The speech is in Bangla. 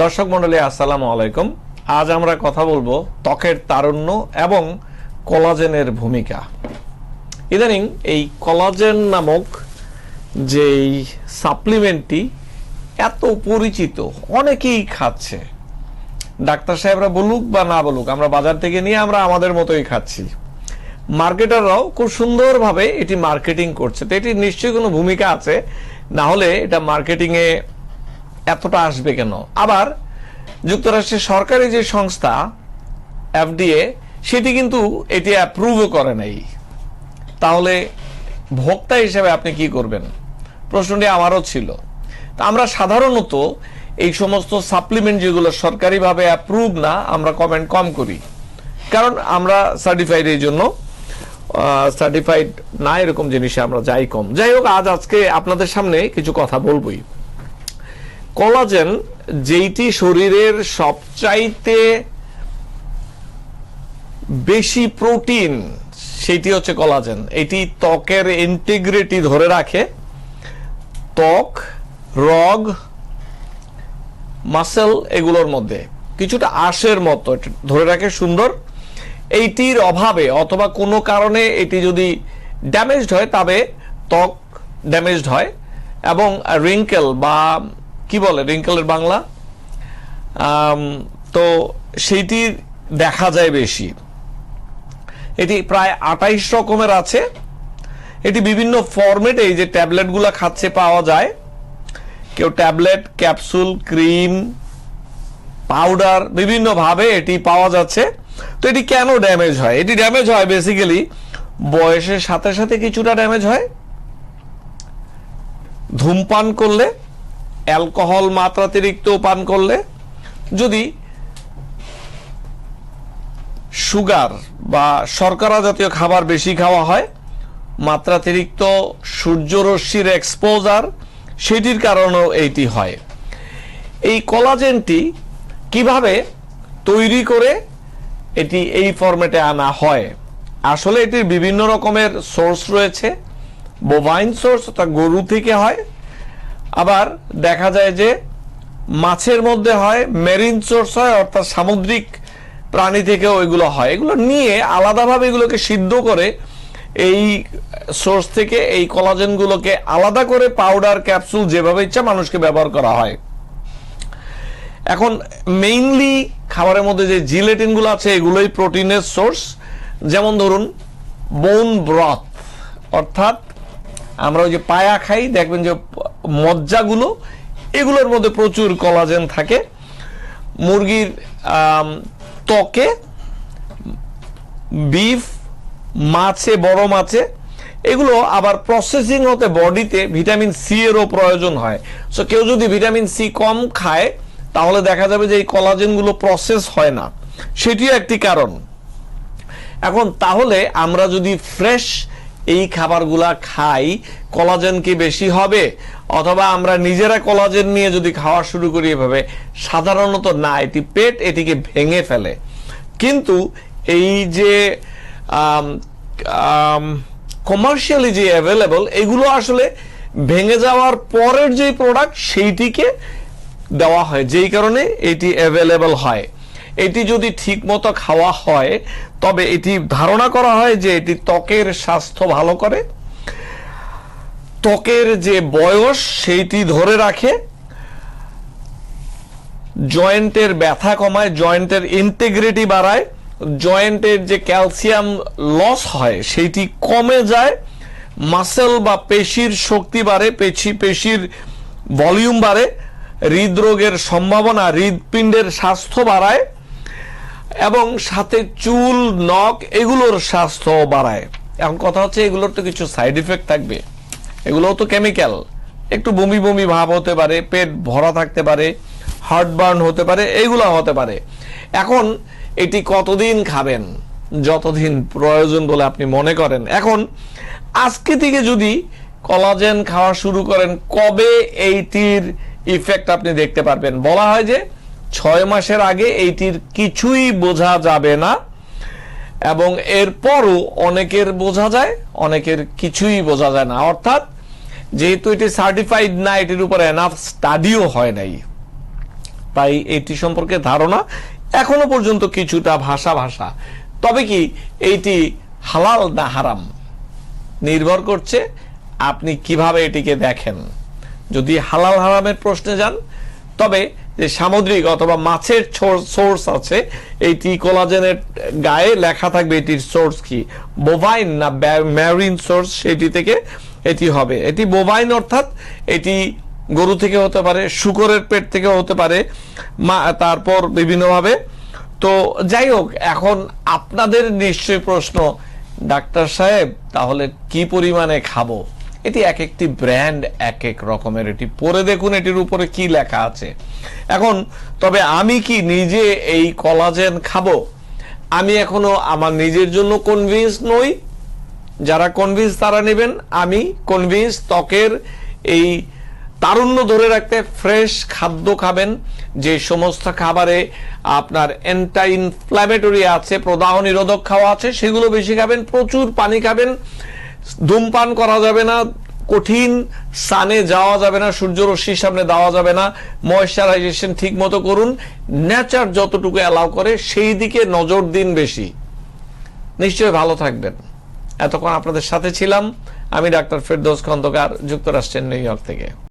দর্শক মন্ডলী, আসসালামু আলাইকুম। আজ আমরা কথা বলব ত্বকের তারুণ্য এবং কলাজেনের ভূমিকা। ইদানিং এই কলাজেন নামক যেই সাপ্লিমেন্টটি এত পরিচিত, অনেকেই খাচ্ছে। ডাক্তার সাহেবরা বলুক বা না বলুক, আমরা বাজার থেকে নিয়ে আমরা আমাদের মতোই খাচ্ছি। মার্কেটাররাও খুব সুন্দরভাবে এটি মার্কেটিং করছে। তো এটির নিশ্চয়ই কোনো ভূমিকা আছে? না হলে এটা মার্কেটিংয়ে এতটা আসবে কেন? আবার যুক্তরাষ্ট্রের সরকারি যে সংস্থা, এফডিএ, সেটি কিন্তু এটি অ্যাপ্রুভও করে নাই। তাহলে ভোক্তা হিসেবে আপনি কি করবেন? প্রশ্নটি আমারও ছিল। আমরা সাধারণত এই সমস্ত সাপ্লিমেন্ট যেগুলো সরকারিভাবে অ্যাপ্রুভ না, আমরা কমেন্ট কম করি। কারণ আমরা সার্টিফাইড এই জন্য সার্টিফাইড না এরকম জিনিসে আমরা যাই কম। যাই হোক, আজ আজকে আপনাদের সামনে কিছু কথা বলবোই। কোলাজেন যেইটি শরীরের সবচাইতে বেশি প্রোটিন, সেটি হচ্ছে কলাজেন। এটি ত্বকের ইন্টিগ্রিটি ধরে রাখে। ত্বক, রগ মাসেল এগুলোর মধ্যে। কিছুটা আঁশের মতো ধরে রাখে, সুন্দর। এইটির অভাবে অথবা কোনো কারণে এটি যদি ড্যামেজড হয়, তবে ত্বক ড্যামেজড হয় এবং রিঙ্কেল বা কি বলে রিঙ্কেলের বাংলা? তো সেইটি দেখা যায় বেশি। এটি প্রায় আঠাইশ রকমের আছে। এটি বিভিন্ন ফরম্যাটে এই যে ট্যাবলেটগুলো খাচ্ছে পাওয়া যায়। কেউ ট্যাবলেট, ক্যাপসুল, ক্রিম, পাউডার বিভিন্নভাবে এটি পাওয়া যাচ্ছে। তো এটি কেন ড্যামেজ হয়? এটি ড্যামেজ হয় বেসিক্যালি বয়সের সাথে সাথে কিছুটা ড্যামেজ হয়। ধূমপান করলে অ্যালকোহল মাত্রাতিরিক্ত পান করলে যদি সুগার বা শর্করা জাতীয় খাবার বেশি খাওয়া হয়, মাত্রাতিরিক্ত সূর্যরশ্মির এক্সপোজার সেটির কারণেও এইটি হয়। এই কলাজেনটি কীভাবে তৈরি করে এটি এই ফরম্যাটে আনা হয়? আসলে এটির বিভিন্ন রকমের সোর্স রয়েছে। বোভাইন সোর্স তা গরু থেকে হয়। আবার দেখা যায় যে মাছের মধ্যে হয় মেরিন সোর্স হয়, অর্থাৎ সামুদ্রিক প্রাণী থেকেও ওইগুলো হয়। এগুলো নিয়ে আলাদাভাবে এগুলোকে সিদ্ধ করে এই সোর্স থেকে এই কোলাজেনগুলোকে আলাদা করে পাউডার, ক্যাপসুল যেভাবে ইচ্ছা মানুষকে ব্যবহার করা হয়। এখন মেইনলি খাবারের মধ্যে যে জিলেটিনগুলো আছে, এগুলোই প্রোটিনের সোর্স। যেমন ধরুন বোন ব্রথ অর্থাৎ আমরা ওই যে পায়া খাই, দেখবেন যে মজ্জাগুলো, এগুলোর মধ্যে প্রচুর কলাজেন থাকে। মুরগির ত্বকে বিফ মাছে, বড় মাছে, এগুলো আবার প্রসেসিং হতে বডিতে ভিটামিন সি এরও প্রয়োজন হয়। সো কেউ যদি ভিটামিন সি কম খায়, তাহলে দেখা যাবে যে এই কলাজেনগুলো প্রসেস হয় না। সেটিও একটি কারণ। এখন তাহলে আমরা যদি ফ্রেশ এই খাবারগুলা খাই, কলাজেন কি বেশি হবে? অথবা আমরা নিজেরা কলাজেন নিয়ে যদি খাওয়া শুরু করি এভাবে, সাধারণত না, এটি পেট এটিকে ভেঙে ফেলে। কিন্তু এই যে কমার্শিয়ালি যে অ্যাভেলেবল এগুলো আসলে ভেঙে যাওয়ার পরের যে প্রোডাক্ট সেইটিকে দেওয়া হয়, যেই কারণে এটি অ্যাভেলেবল হয়। এটি যদি ঠিক মতো খাওয়া হয়, তবে এটি ধারণা করা হয় যে এটি ত্বকের স্বাস্থ্য ভালো করে। ত্বকের যে বয়স, সেইটি ধরে রাখে। জয়েন্টের ব্যথা কমায়, জয়েন্টের ইন্টিগ্রিটি বাড়ায়। জয়েন্টের যে ক্যালসিয়াম লস হয়, সেইটি কমে যায়। মাসেল বা পেশির শক্তি বাড়ে, পেশি, পেশির ভলিউম বাড়ে। হৃদরোগের সম্ভাবনা, হৃদপিণ্ডের স্বাস্থ্য বাড়ায়। এবং সাথে চুল, নখ, এগুলোর স্বাস্থ্য বাড়ায়। এখন কথা হচ্ছে, এগুলোর তো কিছু সাইড ইফেক্ট থাকবে। এগুলোও তো কেমিক্যাল একটু বমি বমি ভাব হতে পারে, পেট ভরা থাকতে পারে হার্টবার্ন হতে পারে, এগুলো হতে পারে। এখন এটি কতদিন খাবেন? যতদিন প্রয়োজন বলে আপনি মনে করেন। এখন আজকে থেকে যদি কলাজেন খাওয়া শুরু করেন, কবে এইটির ইফেক্ট আপনি দেখতে পারবেন? বলা হয় যে ছয় মাসের আগে এইটির কিছুই বোঝা যাবে না, এবং এরপরও অনেকের বোঝা যায়, অনেকের কিছুই বোঝা যায় না। অর্থাৎ, যেহেতু এটি সার্টিফাইড না, এটির উপরে এনাফ স্টাডিও হয় নাই। তাই এটি সম্পর্কে ধারণা এখনও পর্যন্ত কিছুটা ভাষা ভাষা তবে কি, এইটি হালাল না হারাম? নির্ভর করছে আপনি কীভাবে এটিকে দেখেন। যদি হালাল হারামের প্রশ্নে যান, তবে যে সামুদ্রিক অথবা মাছের সোর্স আছে এইটি কোলাজেনের গায়ে লেখা থাকবে এটির সোর্স কি? বোভাইন না ম্যারিন সোর্স সেটি থেকে এটি হবে। এটি বোভাইন অর্থাৎ এটি গরু থেকে হতে পারে, শুকরের পেট থেকে হতে পারে, মা তারপর বিভিন্নভাবে। তো যাই হোক, এখন আপনাদের নিশ্চয়ই প্রশ্ন, ডাক্তার সাহেব, তাহলে কি পরিমাণে খাব? এটি এক একটি ব্র্যান্ড এক এক রকমের। এটি পরে দেখুন, এটির উপরে কি লেখা আছে। এখন, তবে আমি কি নিজে এই কলাজেন খাব? আমি এখনও আমার নিজের জন্য কনভিন্স নই। যারা কনভিন্স তারা নেবেন। আমি কনভিন্স ত্বকের এই তারুণ্য ধরে রাখতে ফ্রেশ খাদ্য খাবেন। যে সমস্ত খাবারে আপনার অ্যান্টা ইনফ্ল্যামেটরি আছে, প্রদাহ নিরোধক খাওয়া আছে, সেগুলো বেশি খাবেন, প্রচুর পানি খাবেন। ধূমপান করা যাবে না, কঠিন সানে যাওয়া যাবে না, সূর্যরশ্মির সামনে দেওয়া যাবে না ময়শ্চারাইজেশন ঠিক মতো করুন নেচার যতটুকু অ্যালাউ করে, সেই দিকে নজর দিন বেশি। নিশ্চয়ই ভালো থাকবেন। এতক্ষণ আপনাদের সাথে ছিলাম, আমি ডাক্তার ফেরদোস খন্দকার, যুক্তরাষ্ট্রের নিউ ইয়র্ক থেকে।